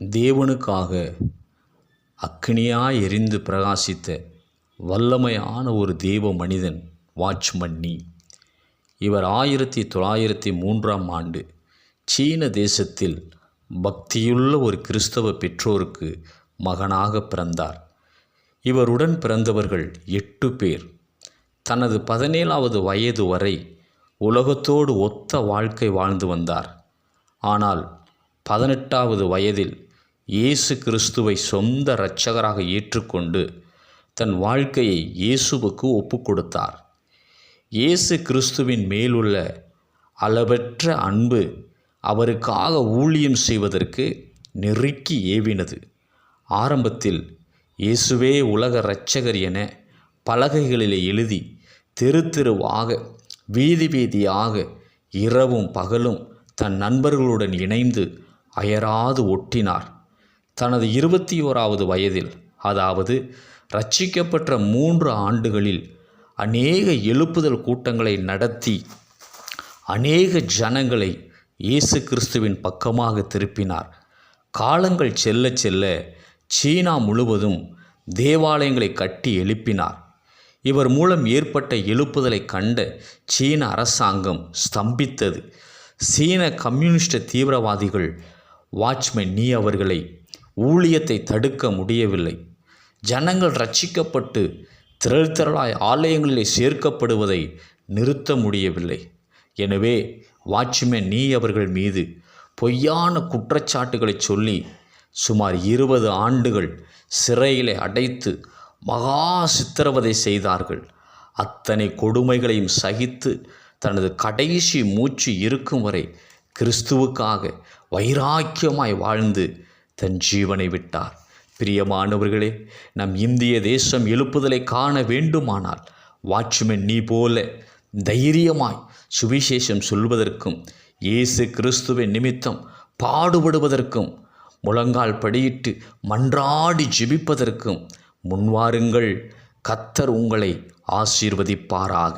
தேவனுக்காக அக்கினியாய் எரிந்து பிரகாசித்த வல்லமையான ஒரு தேவ மனிதன் வாட்ச்மன்னி இவர் ஆயிரத்தி தொள்ளாயிரத்தி மூன்றாம் ஆண்டு சீன தேசத்தில் பக்தியுள்ள ஒரு கிறிஸ்தவ பெற்றோருக்கு மகனாக பிறந்தார். இவருடன் பிறந்தவர்கள் எட்டு பேர். தனது பதினேழாவது வயது வரை உலகத்தோடு ஒத்த வாழ்க்கை வாழ்ந்து வந்தார். ஆனால் பதினெட்டாவது வயதில் இயேசு கிறிஸ்துவை சொந்த இரட்சகராக ஏற்றுக்கொண்டு தன் வாழ்க்கையை இயேசுவுக்கு ஒப்பு கொடுத்தார் இயேசு கிறிஸ்துவின் மேலுள்ள அளவற்ற அன்பு அவருக்காக ஊழியம் செய்வதற்கு நெருக்கி ஏவினது. ஆரம்பத்தில் இயேசுவே உலக இரட்சகர் என பலகைகளிலே எழுதி தெரு தெருவாக வீதி வீதியாக இரவும் பகலும் தன் நண்பர்களுடன் இணைந்து அயராது ஒட்டினார். தனது இருபத்தி ஓராவது வயதில் அதாவது ரட்சிக்கப்பெற்ற மூன்று ஆண்டுகளில் அநேக எழுப்புதல் கூட்டங்களை நடத்தி அநேக ஜனங்களை இயேசு கிறிஸ்துவின் பக்கமாக திருப்பினார். காலங்கள் செல்ல செல்ல சீனா முழுவதும் தேவாலயங்களை கட்டி எழுப்பினார். இவர் மூலம் ஏற்பட்ட எழுப்புதலை கண்ட சீன அரசாங்கம் ஸ்தம்பித்தது. சீன கம்யூனிஸ்ட தீவிரவாதிகள் வாட்ச்மேன் நீ அவர்களை ஊழியத்தை தடுக்க முடியவில்லை. ஜனங்கள் ரட்சிக்கப்பட்டு திரள் திரளாய் ஆலயங்களிலே சேர்க்கப்படுவதை நிறுத்த முடியவில்லை. எனவே வாட்ச்மேன் நீ அவர்கள் மீது பொய்யான குற்றச்சாட்டுகளை சொல்லி சுமார் இருபது ஆண்டுகள் சிறையிலே அடைத்து மகா சித்திரவதை செய்தார்கள். அத்தனை கொடுமைகளையும் சகித்து தனது கடைசி மூச்சு இருக்கும் வரை கிறிஸ்துவுக்காக வைராக்கியமாய் வாழ்ந்து தன் ஜீவனை விட்டார். பிரியமானவர்களே நம் இந்திய தேசம் எழுப்புதலை காண வேண்டுமானால் வாட்ச்மேன் நீ போல தைரியமாய் சுவிசேஷம் சொல்வதற்கும் இயேசு கிறிஸ்துவின் நிமித்தம் பாடுபடுவதற்கும் முழங்கால் படியிட்டு மன்றாடி ஜெபிப்பதற்கும் முன்வாருங்கள். கத்தர் உங்களை ஆசீர்வதிப்பாராக.